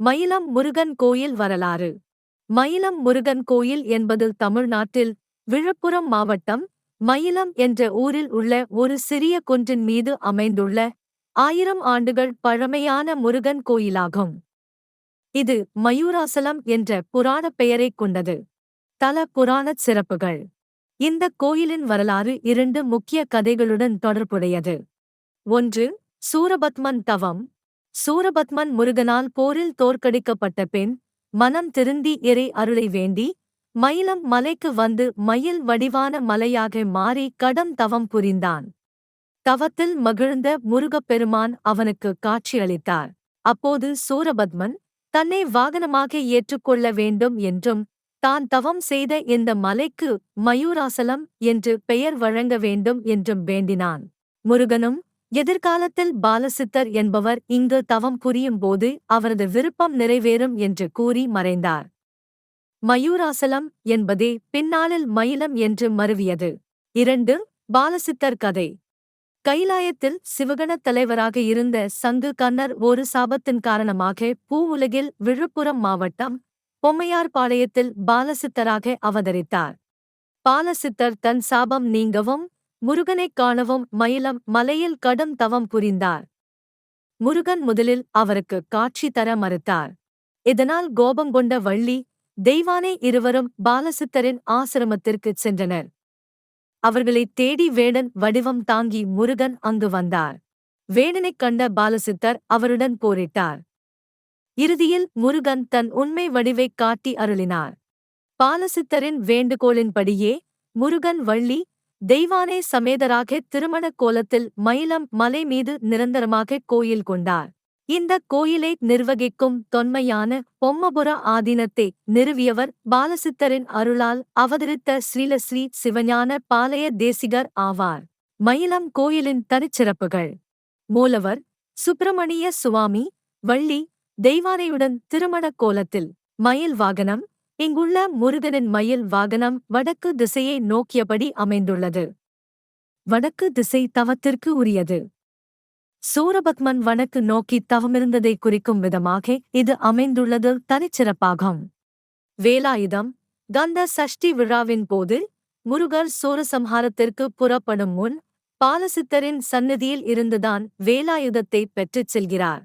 மயிலம் முருகன் கோயில் வரலாறு. மயிலம் முருகன் கோயில் என்பது தமிழ்நாட்டில் விழுப்புரம் மாவட்டம் மயிலம் என்ற ஊரில் உள்ள ஒரு சிறிய குன்றின் மீது அமைந்துள்ள ஆயிரம் ஆண்டுகள் பழமையான முருகன் கோயிலாகும். இது மயூராசலம் என்ற புராணப் பெயரைக் கொண்டது. தல புராணச் சிறப்புகள். இந்த கோயிலின் வரலாறு இரண்டு முக்கிய கதைகளுடன் தொடர்புடையது. ஒன்று சூரபத்மன் தவம். சூரபத்மன் முருகனால் போரில் தோற்கடிக்கப்பட்ட பெண் மனம் திருந்தி இறை அருளை வேண்டி மயிலம் மலைக்கு வந்து மயில் வடிவான மலையாக மாறி கடம் தவம் புரிந்தான். தவத்தில் மகிழ்ந்த முருகப்பெருமான் அவனுக்கு காட்சியளித்தார். அப்போது சூரபத்மன் தன்னை வாகனமாக ஏற்றுக்கொள்ள வேண்டும் என்றும் தான் தவம் செய்த இந்த மலைக்கு மயூராசலம் என்று பெயர் வழங்க வேண்டும் என்றும் வேண்டினான். முருகனும் எதிர்காலத்தில் பாலசித்தர் என்பவர் இங்கு தவம் புரியும்போது அவரது விருப்பம் நிறைவேறும் என்று கூறி மறைந்தார். மயூராசலம் என்பதே பின்னாளில் மயிலம் என்று மருவியது. இரண்டு பாலசித்தர் கதை. கைலாயத்தில் சிவகணத் தலைவராக இருந்த சங்கு கன்னர் ஒரு சாபத்தின் காரணமாக பூ உலகில் விழுப்புரம் மாவட்டம் பொம்மையார்பாளையத்தில் பாலசித்தராக அவதரித்தார். பாலசித்தர் தன் சாபம் நீங்கவும் முருகனைக் காணவும் மயிலம் மலையில் கடும் தவம் புரிந்தார். முருகன் முதலில் அவருக்கு காட்சி தர மறுத்தார். இதனால் கோபம் கொண்ட வள்ளி தெய்வானை இருவரும் பாலசித்தரின் ஆசிரமத்திற்குச் சென்றனர். அவர்களைத் தேடி வேடன் வடிவம் தாங்கி முருகன் அங்கு வந்தார். வேடனைக் கண்ட பாலசித்தர் அவருடன் போரிட்டார். இறுதியில் முருகன் தன் உண்மை வடிவைக் காட்டி அருளினார். பாலசித்தரின் வேண்டுகோளின்படியே முருகன் வள்ளி தெய்வானே சமேதராக திருமணக் கோலத்தில் மயிலம் மலை மீது நிரந்தரமாக கோயில் கொண்டார். இந்த கோயிலை நிர்வகிக்கும் தொன்மையான பொம்மபுர ஆதீனத்தை நிறுவியவர் பாலசித்தரின் அருளால் அவதரித்த ஸ்ரீலஸ்ரீ சிவஞான பாலய தேசிகர் ஆவார். மயிலம் கோயிலின் தனிச்சிறப்புகள். மூலவர் சுப்பிரமணிய சுவாமி வள்ளி தெய்வானையுடன் திருமணக் கோலத்தில் மயில் வாகனம் இங்குள்ள முருகனின் மயில் வாகனம் வடக்கு திசையை நோக்கியபடி அமைந்துள்ளது. வடக்கு திசை தவத்திற்கு உரியது. சூரபத்மன் வடக்கு நோக்கி தவமிருந்ததை குறிக்கும் விதமாக இது அமைந்துள்ளது தனிச்சிறப்பாகும். வேலாயுதம் கந்த சஷ்டி விழாவின் போது முருகர் சூரசம்ஹாரத்திற்கு புறப்படும் முன் பாலசித்தரின் சந்நிதியில் இருந்துதான் வேலாயுதத்தை பெற்றுச் செல்கிறார்.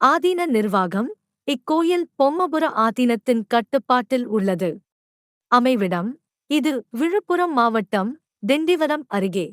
ஆதீன நிர்வாகம் இக்கோயில் பொம்மபுர ஆதீனத்தின் கட்டுப்பாட்டில் உள்ளது. அமைவிடம் இது விழுப்புரம் மாவட்டம் திண்டிவனம் அருகே.